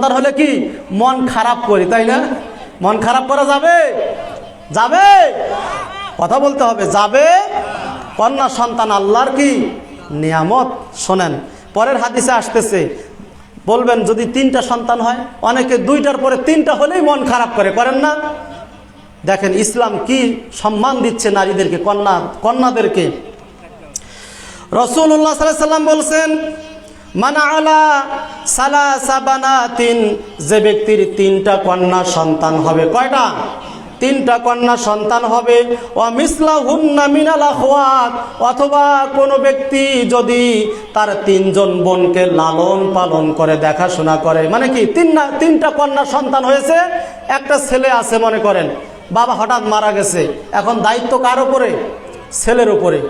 সন্তান হলে কি মন খারাপ করি, তাই না? মন খারাপ করা যাবে? যাবে? কথা বলতে হবে, যাবে? কন্যা সন্তান আল্লাহর কি? নিয়ামত, শোনেন। পরের হাদিসে আসতেছে, বলবেন যদি তিনটা সন্তান হয়, অনেকে দুইটার পরে তিনটা হলেই মন খারাপ করে, করেন না? দেখেন ইসলাম কি সম্মান দিচ্ছে নারীদেরকে, কন্যা, কন্যাদেরকে। রসুল্লাহ সাল্লাম বলছেন মানা আলা সালা সাবানা তিন যে ব্যক্তির তিনটা কন্যা সন্তান হবে। কয়টা? তিনটা কন্যা সন্তান হবে। ও মিসলা হুন্না মিনাল আখওয়াত, অথবা কোনো ব্যক্তি যদি তার তিনজন বোনকে লালন পালন করে, দেখাশোনা করে মানে কি তিন না তিনটা কন্যা সন্তান হয়েছে, একটা ছেলে আছে মনে করেন, বাবা হঠাৎ মারা গেছে, এখন দায়িত্ব কার ওপরে ছেলের ওপরে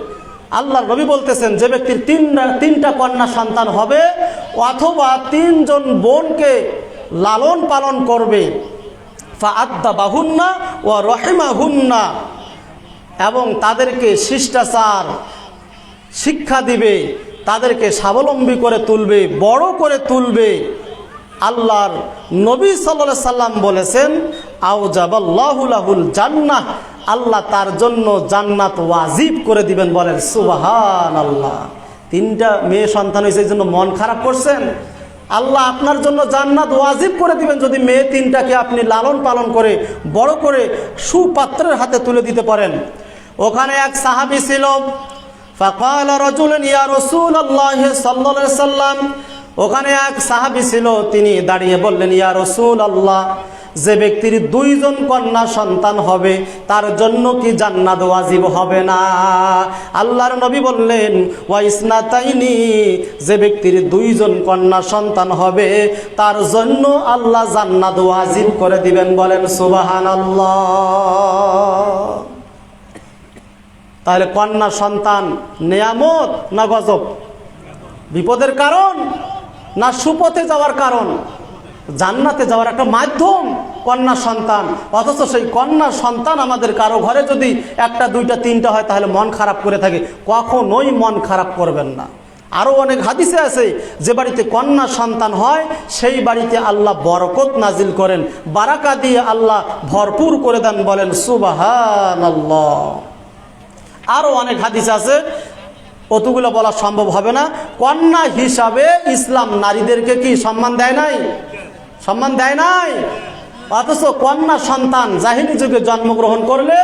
আল্লাহ নবী বলতেছেন, যে ব্যক্তির তিন তিনটা কন্যা সন্তান হবে, অথবা তিনজন বোনকে লালন পালন করবে। আদ্দা বাহুন্না ও রহেমা হুন্না এবং তাদেরকে শিষ্টাচার, শিক্ষা দিবে, তাদেরকে স্বাবলম্বী করে তুলবে, বড় করে তুলবে। আল্লাহর নবী সাল্লা সাল্লাম বলেছেন আউজাবাল্লাহুল জান্নাহ। আল্লাহ তার জন্য জান্নাত ওয়াজিব করে দিবেন বলেন সুবাহান আল্লাহ তিনটা মেয়ে সন্তান হয়েছে, এই জন্য মন খারাপ করছেন। আল্লাহ আপনার জন্য জান্নাত ওয়াজিব করে দিবেন যদি মেয়ে তিনটাকে আপনি লালন পালন করে, বড় করে সুপাত্রের হাতে তুলে দিতে পারেন। ওখানে এক সাহাবি ছিল ইয়া আলাইহি সাল্লাম ওখানে এক সাহাবি ছিল, তিনি দাঁড়িয়ে বললেন, ইয়া রসুল আল্লাহ যে ব্যক্তির দুইজন কন্যা সন্তান হবে, তার জন্য কি জান্নাত ওয়াজিব হবে না? আল্লাহর নবী বললেন, ওয়াইসনাতাইনি, যে ব্যক্তির দুইজন কন্যা সন্তান হবে, তার জন্য আল্লাহ জান্নাত ওয়াজিব করে দিবেন। বলেন সুবাহান তাহলে কন্যা সন্তান নেয়ামত না গজব? বিপদের কারণ না সুপথে যাওয়ার কারণ? জান্নাতে যাওয়ার একটা মাধ্যম? কন্যা সন্তান। অথচ সেই কন্যা সন্তান আমাদের কারও ঘরে যদি একটা, দুইটা, তিনটা হয়, তাহলে মন খারাপ করে থাকে। কখনোই মন খারাপ করবেন না। আরও অনেক হাদিসে আছে, যে বাড়িতে কন্যা সন্তান হয়, সেই বাড়িতে আল্লাহ বরকত নাজিল করেন। বারাকা দিয়ে আল্লাহ ভরপুর করে দেন বলেন সুবাহান আরও অনেক হাদিস আছে, অতগুলো বলা সম্ভব হবে না। কন্যা হিসাবে ইসলাম নারীদেরকে কি সম্মান দেয় নাই? সম্মান দেয় নাই? অথচ কন্যা সন্তান জাহিনী যুগে জন্মগ্রহণ করলে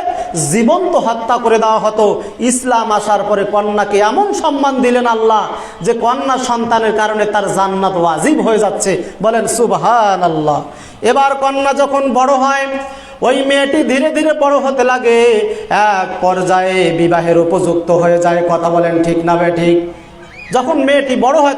জীবন্ত হত্যা করে দেওয়া হতো। ইসলাম আসার পরে কন্যাকে এমন সম্মান দিলেন আল্লাহ যে কন্যা সন্তানের কারণে তার জান্নাত ওয়াজিব হয়ে যাচ্ছে। বলেন সুবহান আল্লাহ এবার কন্যা যখন বড় হয়, ওই মেয়েটি ধীরে ধীরে বড় হতে লাগে। এক পর্যায়ে বিবাহের উপযুক্ত হয়ে যায়। কথা বলেন ঠিক না বে ঠিক? যখন মেয়েটি বড় হয়